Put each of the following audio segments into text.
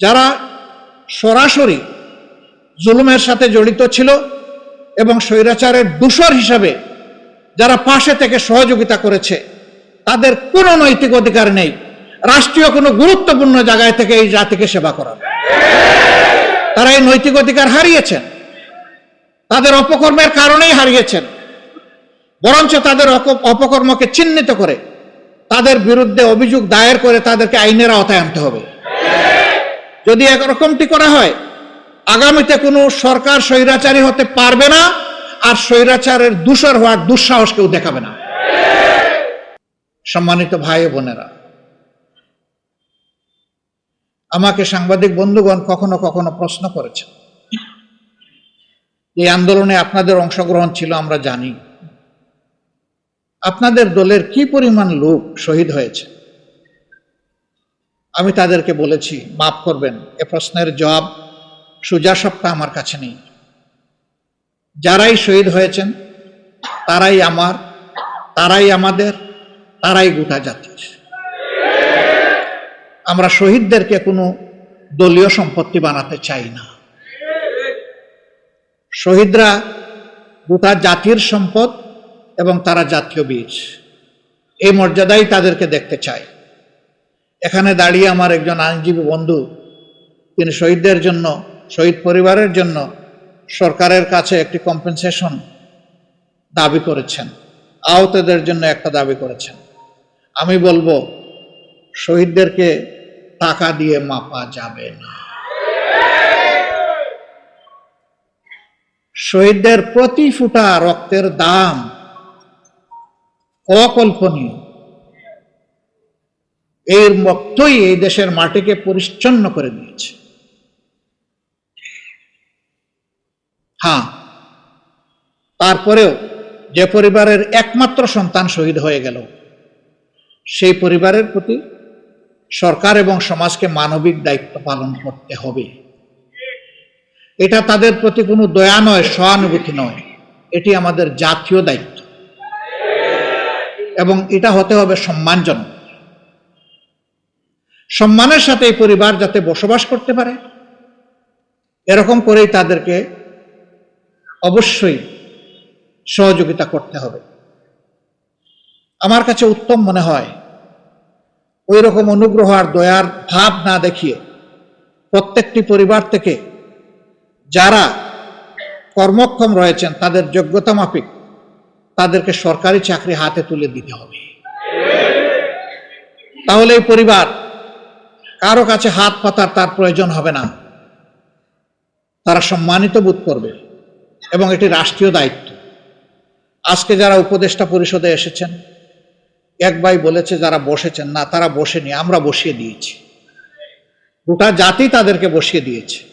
যারা সরাসরি জুলুমের সাথে জড়িত ছিল এবং স্বৈরাচারের দূষর হিসাবে যারা পাশে থেকে সহযোগিতা করেছে, তাদের কোনো নৈতিক অধিকার নেই। রাষ্ট্রীয় কোনো গুরুত্বপূর্ণ জায়গায় থেকে এই জাতিকে সেবা করার তারা এই নৈতিক অধিকার হারিয়েছেন। তাদের অপকর্মের কারণেই হারিয়েছেন। বরঞ্চ তাদের অপকর্মকে চিহ্নিত করে তাদের বিরুদ্ধে অভিযোগ দায়ের করে তাদেরকে আইনের আওতায় আনতে হবে। যদি একরকমটি করা হয়, আগামীতে কোনো সরকার স্বৈরাচারী হতে পারবে না, আর স্বৈরাচারের দূষর হওয়ার দুঃসাহস কেউ দেখাবে না। সম্মানিত ভাই বোনেরা, আমাকে সাংবাদিক বন্ধুগণ কখনো কখনো প্রশ্ন করেছে এই আন্দোলনে আপনাদের অংশগ্রহণ ছিল, আমরা জানি। আপনাদের দলের কি পরিমাণ লোক শহীদ হয়েছে? আমি তাদেরকে বলেছি, মাফ করবেন, এ প্রশ্নের জবাব সুজা সপ্তাহ আমার কাছে নেই। যারাই শহীদ হয়েছেন, তারাই আমার, তারাই আমাদের, তারাই গোটা জাতির। আমরা শহীদদেরকে কোনো দলীয় সম্পত্তি বানাতে চাই না। শহীদরা গোটা জাতির সম্পদ এবং তারা জাতীয় বীজ এই মর্যাদাই তাদেরকে দেখতে চায় এখানে দাঁড়িয়ে আমার একজন আইনজীবী বন্ধু, তিনি শহীদদের জন্য, শহীদ পরিবারের জন্য সরকারের কাছে একটি কম্পেনসেশন দাবি করেছেন। আহতদের জন্য একটা দাবি করেছেন। আমি বলব, শহীদদেরকে টাকা দিয়ে মাপা যাবে না। শহীদদের প্রতি ফুটা রক্তের দাম অকল্পনীয়। এর মতই এই দেশের মাটিকে পরিচ্ছন্ন করে দিয়েছে। হ্যাঁ তারপরেও যে পরিবারের একমাত্র সন্তান শহীদ হয়ে গেল, সেই পরিবারের প্রতি সরকার এবং সমাজকে মানবিক দায়িত্ব পালন করতে হবে। এটা তাদের প্রতি কোনো দয়া নয়, সহানুভূতি নয়। এটি আমাদের জাতীয় দায়িত্ব। এবং এটা হতে হবে সম্মানজনক। সম্মানের সাথে এই পরিবার যাতে বসবাস করতে পারে, এরকম করেই তাদেরকে অবশ্যই সহযোগিতা করতে হবে। আমার কাছে উত্তম মনে হয় ওই রকম অনুগ্রহ আর দয়ার ভাব না দেখিয়ে প্রত্যেকটি পরিবার থেকে যারা কর্মক্ষম রয়েছেন, তাদের যোগ্যতা মাফিক, তাদেরকে সরকারি চাকরি হাতে তুলে দিতে হবে। তাহলে এই পরিবার কারও কাছে হাত পাতার তার প্রয়োজন হবে না। তারা সম্মানিত বোধ করবে এবং এটি রাষ্ট্রীয় দায়িত্ব। আজকে যারা উপদেষ্টা পরিষদে এসেছেন, এক ভাই বলেছে, যারা বসেছেন, না, তারা বসেনি, আমরা বসিয়ে দিয়েছি। গোটা জাতি তাদেরকে বসিয়ে দিয়েছে।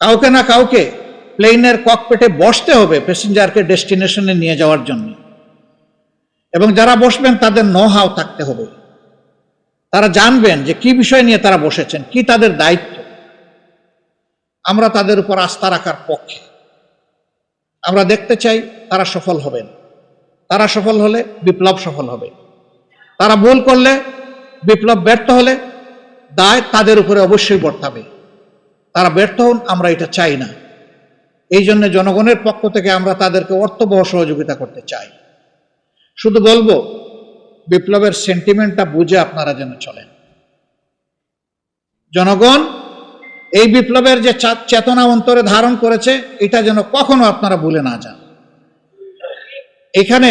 কাউকে না কাউকে প্লেনের ককপেটে বসতে হবে প্যাসেঞ্জারকে ডেস্টিনেশনে নিয়ে যাওয়ার জন্য। এবং যারা বসবেন, তাদের ন হাও থাকতে হবে। তারা জানবেন যে কি বিষয় নিয়ে তারা বসেছেন, কি তাদের দায়িত্ব। আমরা তাদের উপর আস্থা রাখার পক্ষে। আমরা দেখতে চাই তারা সফল হবেন। তারা সফল হলে বিপ্লব সফল হবে। তারা ভুল করলে বিপ্লব ব্যর্থ হলে দায় তাদের উপরে অবশ্যই বর্তাবে। তারা ব্যর্থ হন, আমরা এটা চাই না। এই জন্য জনগণের পক্ষ থেকে আমরা তাদেরকে অর্থবহ সহযোগিতা করতে চাই। শুধু বলব বিপ্লবের সেন্টিমেন্টটা বুঝে আপনারা যেন চলেন। জনগণ, এই বিপ্লবের যে চেতনা অন্তরে ধারণ করেছে, এটা যেন কখনো আপনারা ভুলে না যান। এখানে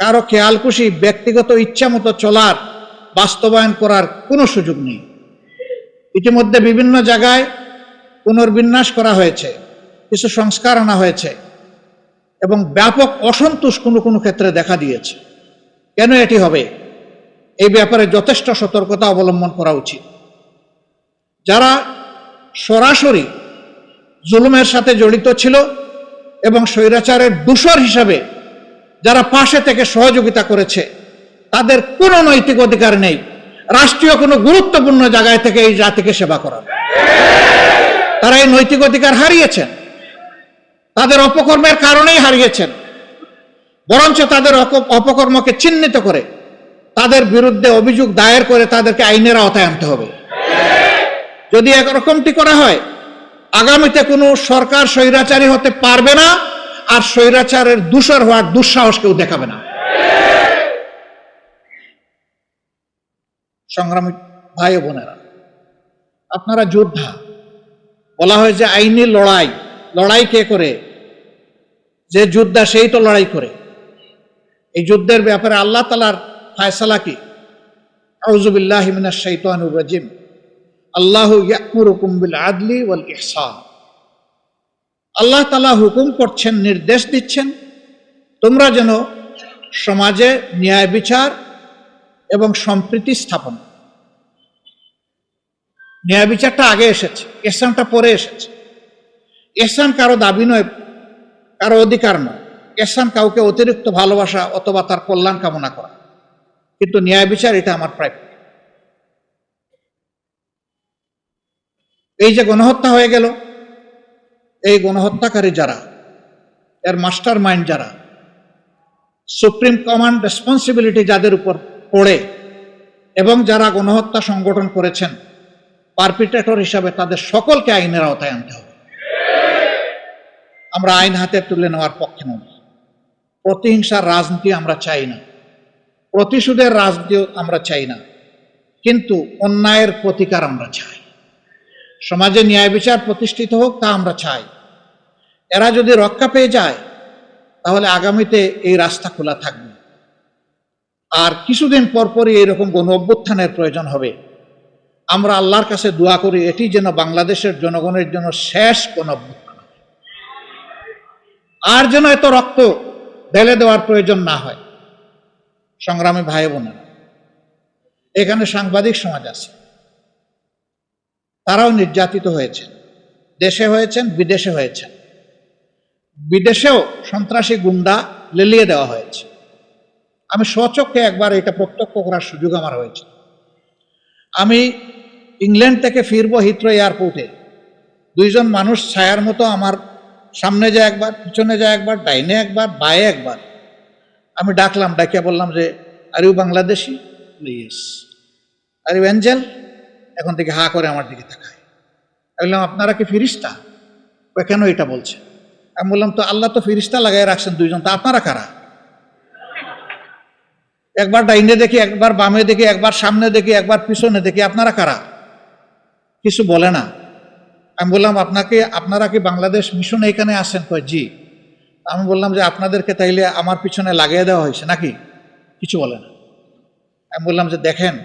কারও খেয়ালকুশি, ব্যক্তিগত ইচ্ছা মতো চলার, বাস্তবায়ন করার কোনো সুযোগ নেই। ইতিমধ্যে বিভিন্ন জায়গায় পুনর্বিন্যাস করা হয়েছে, কিছু সংস্কার আনা হয়েছে, এবং ব্যাপক অসন্তোষ কোনো কোনো ক্ষেত্রে দেখা দিয়েছে। কেন এটি হবে? এই ব্যাপারে যথেষ্ট সতর্কতা অবলম্বন করা উচিত। যারা সরাসরি জুলুমের সাথে জড়িত ছিল এবং স্বৈরাচারের দূষর হিসাবে যারা পাশে থেকে সহযোগিতা করেছে, তাদের কোনো নৈতিক অধিকার নেই। রাষ্ট্রীয় কোনো গুরুত্বপূর্ণ জায়গায় থেকে এই জাতিকে সেবা করার তারা এই নৈতিক অধিকার হারিয়েছেন। তাদের অপকর্মের কারণেই হারিয়েছেন। বরঞ্চ তাদের অপকর্মকে চিহ্নিত করে, তাদের বিরুদ্ধে অভিযোগ দায়ের করে তাদেরকে আইনের আওতায় আনতে হবে। যদি একরকমটি করা হয়, আগামীতে কোনো সরকার স্বৈরাচারী হতে পারবে না, আর স্বৈরাচারের দূষর হওয়ার দুঃসাহস কেউ দেখাবে না। সংগ্রামী ভাই বোনেরা, আপনারা যোদ্ধা, বলা হয় যে আইনি লড়াই লড়াই কে করে? যে যোদ্ধা সেই তো লড়াই করে। এই যুদ্ধের ব্যাপারে আল্লাহ তালার ফায়সালা কি? আউজুবিল্লাহ মিনাশ শাইতানির রাজিম। আল্লাহ ইয়াকুরুকুম বিল আদলি ওয়াল ইহসান। আল্লাহ তালা হুকুম করছেন, নির্দেশ দিচ্ছেন, তোমরা যেন সমাজে ন্যায় বিচার এবং সম্প্রীতি স্থাপন ন্যায় বিচারটা আগে এসেছে এহসানটা পরে এসেছে। এহসান কারও দাবি নয়, কারও অধিকার নয়। এহসান কাউকে অতিরিক্ত ভালোবাসা অথবা তার কল্যাণ কামনা করা। কিন্তু ন্যায় বিচার এটা আমার প্রাপ্য এই যে গণহত্যা হয়ে গেল, এই গণহত্যাকারী যারা, এর মাস্টার মাইন্ড যারা, সুপ্রিম কমান্ড রেসপন্সিবিলিটি যাদের উপর পড়ে, এবং যারা গণহত্যা সংগঠন করেছেন পারপিটেটর হিসাবে তাদের সকলকে আইনের আওতায় আনতে হবে। আমরা আইন হাতে তুলে নেওয়ার পক্ষে নই। প্রতিহিংসার রাজনীতি আমরা চাই না। প্রতিশোধের রাজনীতি আমরা চাই না। কিন্তু অন্যায়ের প্রতিকার আমরা চাই। সমাজে ন্যায় বিচার প্রতিষ্ঠিত হোক তা আমরা চাই। এরা যদি রক্ষা পেয়ে যায়, তাহলে আগামীতে এই রাস্তা খোলা থাকবে। আর কিছুদিন পরপরই এরকম গণ অভ্যুত্থানের প্রয়োজন হবে। আমরা আল্লাহর কাছে দোয়া করি, এটি যেন বাংলাদেশের জনগণের জন্য শেষ কোন অভ্যুত্থান আর যেন এত রক্ত ঢেলে দেওয়ার প্রয়োজন না হয়। সংগ্রামী ভাই বোনেরা, এখানে সাংবাদিক সমাজ আছে। তারাও নির্যাতিত হয়েছেন। দেশে হয়েছেন, বিদেশে হয়েছেন। বিদেশেও সন্ত্রাসী গুন্ডা লেলিয়ে দেওয়া হয়েছে। আমি স্বচক্ষে একবার এটা প্রত্যক্ষ করার সুযোগ আমার হয়েছে। আমি ইংল্যান্ড থেকে ফিরবো হিথ্রো এয়ারপোর্টে। দুইজন মানুষ ছায়ার মতো আমার সামনে যায় একবার, পিছনে যায় একবার, ডাইনে একবার, বায়ে একবার। আমি ডাকলাম, ডাকিয়া বললাম যে, are you Bangladeshi? Yes are you angel? এখন থেকে হা করে আমার দিকে তাকায়। বললাম, আপনারা কি ফিরিস্তা? কেন এটা বলছে? আমি বললাম, তো আল্লাহ তো ফিরিস্তা লাগাই রাখছেন দুইজন, তা আপনারা কারা? একবার ডাইনে দেখি, একবার বামে দেখি, একবার সামনে দেখি, একবার পিছনে দেখি, আপনারা কারা? কিছু বলে না। আমি বললাম, আপনাকে, আপনারা কি বাংলাদেশ মিশনে এখানে আসেন? কয়, জি। আমি বললাম যে, আপনাদেরকে তাইলে আমার পিছনে লাগিয়ে দেওয়া হয়েছে। নাকি? কিছু বলে না। আমি বললাম যে, দেখেন,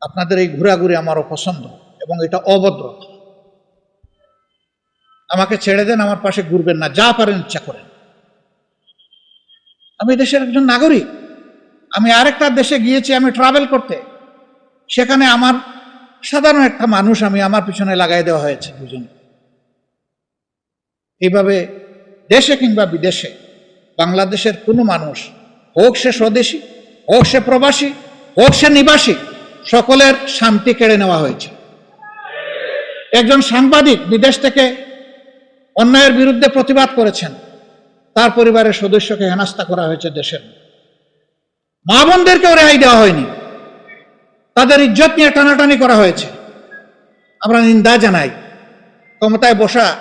আপনাদের এই ঘোরাঘুরি আমার অপছন্দ এবং এটা অভদ্রতা আমাকে ছেড়ে দেন, আমার পাশে ঘুরবেন না, যা পারেন ইচ্ছা করেন। আমি দেশের একজন নাগরিক। আমি আরেকটা দেশে গিয়েছি, আমি ট্রাভেল করতে। সেখানে আমার সাধারণ একটা মানুষ আমি আমার পিছনে লাগাই দেওয়া হয়েছে দুজন এইভাবে দেশে কিংবা বিদেশে, বাংলাদেশের কোনো মানুষ, হোক সে স্বদেশী, হোক সে প্রবাসী, হোক সে নিবাসী, সকলের শান্তি কেড়ে নেওয়া হয়েছে। একজন সাংবাদিক বিদেশ থেকে অন্যায়ের বিরুদ্ধে প্রতিবাদ করেছেন, তার পরিবারের সদস্যকে হেনাস্তা করা হয়েছে দেশের মা বোনদেরকেও রেহাই দেওয়া হয়নি। তাদের ইজ্জত নিয়ে টানাটানি করা হয়েছে। আমরা নিন্দা জানাই। ক্ষমতায় বসা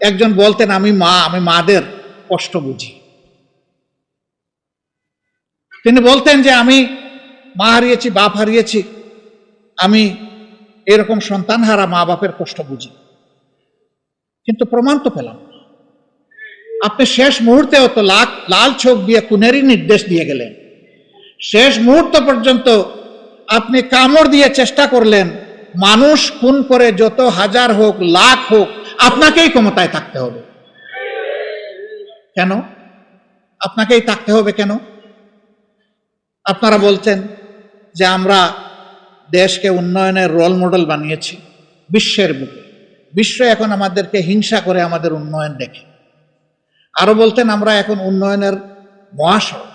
একজন বলতেন, আমি মা, আমি মাদের কষ্ট বুঝি। তিনি বলতেন যে, আমি মা হারিয়েছি, বাপ হারিয়েছি। আমি এরকম সন্তান হারা মা বাপের কষ্ট বুঝি। কিন্তু প্রমাণ তো পেলাম আপনি শেষ মুহূর্তেও তো লাখ লাল চোখ দিয়ে খুনেরই নির্দেশ দিয়ে গেলেন। শেষ মুহূর্ত পর্যন্ত আপনি কামড় দিয়ে চেষ্টা করলেন, মানুষ খুন করে যত হাজার হোক, লাখ হোক, আপনাকেই ক্ষমতায় থাকতে হবে। কেন? আপনাকেই থাকতে হবে কেন? আপনারা বলছেন যে আমরা দেশকে উন্নয়নের রোল মডেল বানিয়েছি, বিশ্বের বুকে। বিশ্ব এখন আমাদেরকে হিংসা করে আমাদের উন্নয়ন দেখে। আরও বলতেন, আমরা এখন উন্নয়নের মহাসড়ক।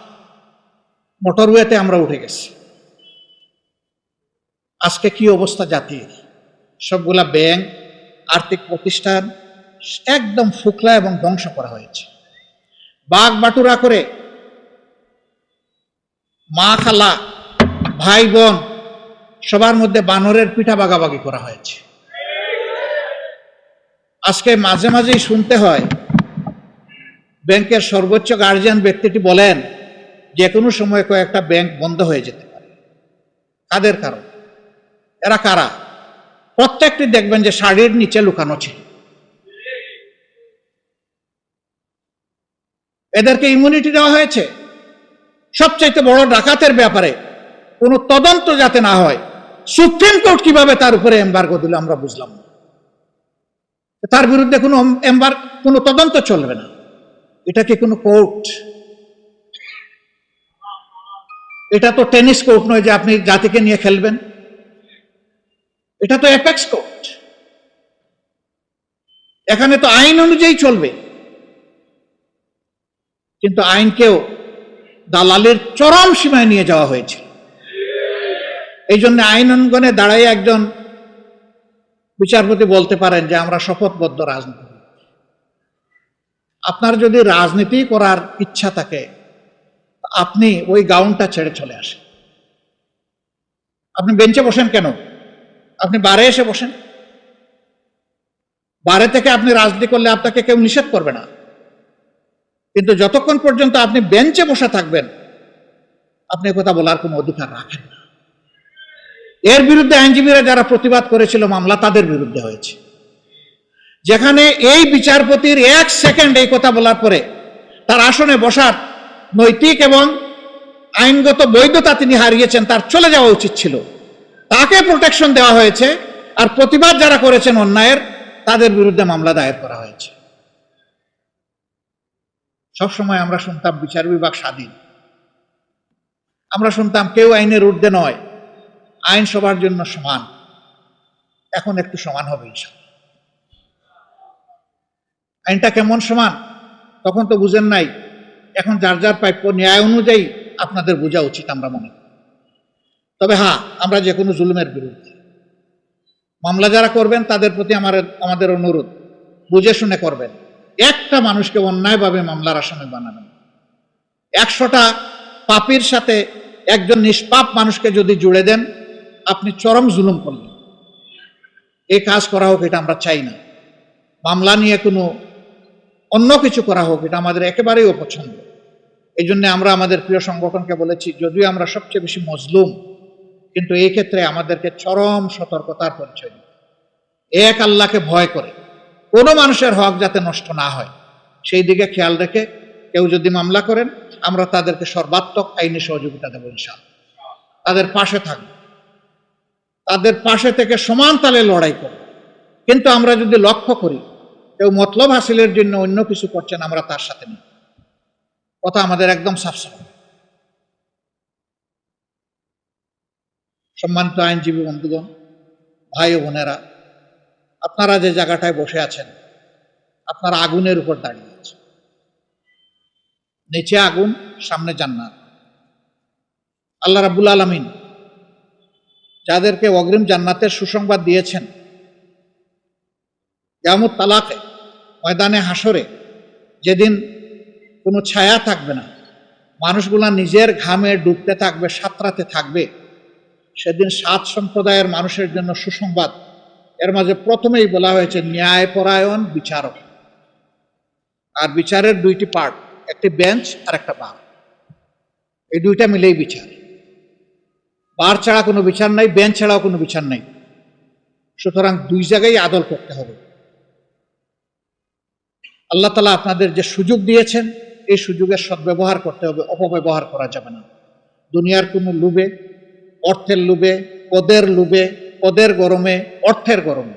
মোটরওয়েতে আমরা উঠে গেছি। আজকে কি অবস্থা জাতির সবগুলা ব্যাংক, আর্থিক প্রতিষ্ঠান একদম ফুকলা এবং ধ্বংস করা হয়েছে। বাঘ বাটুরা করে মা খালা, ভাই বোন সবার মধ্যে বানরের পিঠা বাগাবাগি করা হয়েছে। আজকে মাঝে মাঝেই শুনতে হয়, ব্যাংকের সর্বোচ্চ গার্জিয়ান ব্যক্তিটি বলেন, যে কোনো সময় কয়েকটা ব্যাংক বন্ধ হয়ে যেতে পারে। কাদের কারণ? এরা কারা? প্রত্যেকটি দেখবেন যে শাড়ির নিচে লুকানো ছিল এদেরকে ইমিউনিটি দেওয়া হয়েছে। সবচাইতে বড় ডাকাতের ব্যাপারে কোনো তদন্ত যাতে না হয়, সুপ্রিম কোর্ট কীভাবে তার উপরে এম্বার্গো দিল আমরা বুঝলাম তার বিরুদ্ধে কোনো এম্বার কোনো তদন্ত চলবে না। এটা কি কোনো কোর্ট? এটা তো টেনিস কোর্ট নয় যে আপনি জাতিকে নিয়ে খেলবেন। এটা তো অ্যাপেক্স কোর্ট এখানে তো আইন অনুযায়ী চলবে। কিন্তু আইনকেও দালালের চরম সীমায় নিয়ে যাওয়া হয়েছে। এই জন্য আইন অঙ্গনে দাঁড়াই একজন বিচারপতি বলতে পারেন যে, আমরা শপথবদ্ধ রাজনীতি আপনার যদি রাজনীতি করার ইচ্ছা থাকে, আপনি ওই গাউনটা ছেড়ে চলে আসেন। আপনি বেঞ্চে বসেন কেন? আপনি বারে এসে বসেন। বারে থেকে আপনি রাজনীতি করলে আপনাকে কেউ নিষেধ করবে না। কিন্তু যতক্ষণ পর্যন্ত আপনি বেঞ্চে বসে থাকবেন, আপনি কথা বলার কোনো অধিকার রাখেন না। এর বিরুদ্ধে আইনজীবীরা যারা প্রতিবাদ করেছিল মামলা, তাদের বিরুদ্ধে হয়েছে। যেখানে এই বিচারপতির এক সেকেন্ড এই কথা বলার পরে তার আসনে বসার নৈতিক এবং আইনগত বৈধতা তিনি হারিয়েছেন, তার চলে যাওয়া উচিত ছিল। তাকে প্রোটেকশন দেওয়া হয়েছে আর প্রতিবাদ যারা করেছেন অন্যায়ের, তাদের বিরুদ্ধে মামলা দায়ের করা হয়েছে। সবসময় আমরা শুনতাম বিচার বিভাগ স্বাধীন। আমরা শুনতাম কেউ আইনের ঊর্ধ্বে নয়, আইন সবার জন্য সমান। এখন একটু সমান হবে আইনটা কেমন সমান, তখন তো বুঝেন নাই। এখন যার যার প্রাপ্য ন্যায় অনুযায়ী আপনাদের বোঝা উচিত আমরা মনে করি। তবে হ্যাঁ আমরা যে কোনো জুলুমের বিরুদ্ধে। মামলা যারা করবেন, তাদের প্রতি আমার আমাদের অনুরোধ, বুঝে শুনে করবেন। একটা মানুষকে অন্যায়ভাবে মামলার আসামি বানাবেন। একশোটা পাপির সাথে একজন নিষ্পাপ মানুষকে যদি জুড়ে দেন, আপনি চরম জুলুম করলেন। এই কাজ করা হোক, এটা আমরা চাই না। মামলা নিয়ে কোনো অন্য কিছু করা হোক, এটা আমাদের একেবারেই অপছন্দ। এই জন্য আমরা আমাদের প্রিয় সংগঠনকে বলেছি, যদিও আমরা সবচেয়ে বেশি মজলুম কিন্তু এই ক্ষেত্রে আমাদেরকে চরম সতর্কতার পরিচয় এক আল্লাহকে ভয় করে কোনো মানুষের হক যাতে নষ্ট না হয়, সেই দিকে খেয়াল রেখে কেউ যদি মামলা করেন, আমরা তাদেরকে সর্বাত্মক আইনি সহযোগিতা দেবো ইনশাল তাদের পাশে থাকব। তাদের পাশে থেকে সমান তালে লড়াই করব। কিন্তু আমরা যদি লক্ষ্য করি, কেউ মতলব হাসিলের জন্য অন্য কিছু করছেন, আমরা তার সাথে নেই। কথা আমাদের একদম সাফসাফ। সম্মানিত আইনজীবী বন্ধুগণ, ভাই ও বোনেরা, আপনারা যে জায়গাটায় বসে আছেন, আপনারা আগুনের উপর দাঁড়িয়ে আছেন। নিচে আগুন, সামনে জান্নাত। আল্লাহ রাবুল আলমিন যাদেরকে অগ্রিম জান্নাতের সুসংবাদ দিয়েছেন কেমন তালাকে, ময়দানে হাসরে যেদিন কোনো ছায়া থাকবে না, মানুষগুলা নিজের ঘামে ডুবতে থাকবে, সাঁতরাতে থাকবে সেদিন সাত সম্প্রদায়ের মানুষের জন্য সুসংবাদ। এর মাঝে প্রথমেই বলা হয়েছে ন্যায়পরায়ণ বিচারক। আর বিচারের দুইটি পার্ট একটি বেঞ্চ আর একটা বার এই দুইটা মিলেই বিচার। বার ছাড়া কোনো বিচার নাই বেঞ্চ ছাড়াও কোনো বিচার নাই। সুতরাং দুই জায়গায় আদল করতে হবে। আল্লাহ তালা আপনাদের যে সুযোগ দিয়েছেন, এই সুযোগের সদ্ব্যবহার করতে হবে, অপব্যবহার করা যাবে না। দুনিয়ার কোনো লুবে অর্থের লুবে পদের লুবে পদের গরমে, অর্থের গরমে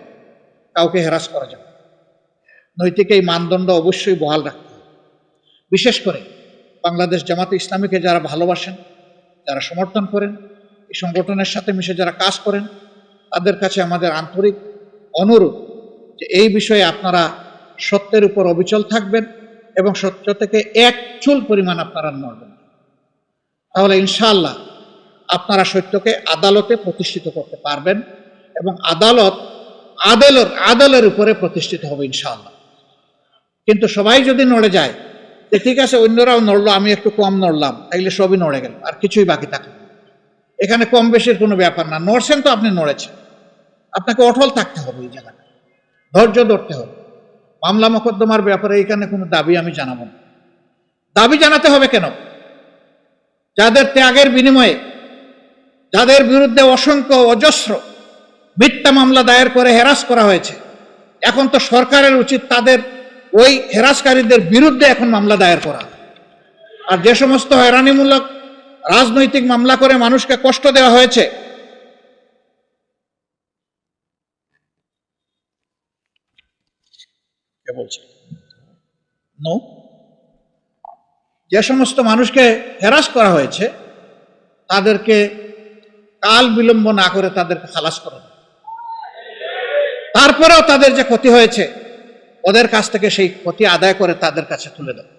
কাউকে হেরাস করা যাবে নৈতিক এই মানদণ্ড অবশ্যই বহাল রাখতে হবে। বিশেষ করে বাংলাদেশ জামাতে ইসলামীকে যারা ভালোবাসেন, যারা সমর্থন করেন, এই সংগঠনের সাথে মিশে যারা কাজ করেন, তাদের কাছে আমাদের আন্তরিক অনুরোধ যে এই বিষয়ে আপনারা সত্যের উপর অবিচল থাকবেন এবং সত্য থেকে এক চুল পরিমাণ আপনারা নড়বেন তাহলে ইনশাআল্লাহ আপনারা সত্যকে আদালতে প্রতিষ্ঠিত করতে পারবেন এবং আদালত আদালত, আদালের উপরে প্রতিষ্ঠিত হবে ইনশাআল্লাহ। কিন্তু সবাই যদি নড়ে যায়, যে ঠিক আছে, অন্যরাও নড়লো, আমি একটু কম নড়লাম, তাইলে সবই নড়ে গেল, আর কিছুই বাকি থাকল এখানে কম বেশির কোনো ব্যাপার না, নড়ছেন তো আপনি নড়েছেন। আপনাকে অটল থাকতে হবে এই জায়গাটা, ধৈর্য ধরতে হবে। মামলা মোকদ্দমার ব্যাপারে এখানে কোনো দাবি আমি জানাব না। দাবি জানাতে হবে কেন? যাদের ত্যাগের বিনিময়ে যাদের বিরুদ্ধে অসংখ্য অজস্র মিথ্যা মামলা দায়ের করে হেরাস করা হয়েছে, এখন তো সরকারের উচিত তাদের ওই হেরাসকারীদের বিরুদ্ধে এখন মামলা দায়ের করা। আর যে সমস্ত হয়রানিমূলক রাজনৈতিক মামলা করে মানুষকে কষ্ট দেওয়া হয়েছে, কে যে সমস্ত মানুষকে হেরাস করা হয়েছে, তাদেরকে কাল বিলম্ব না করে তাদেরকে খালাস করা তারপরেও তাদের যে ক্ষতি হয়েছে, ওদের কাছ থেকে সেই ক্ষতি আদায় করে তাদের কাছে তুলে দেয়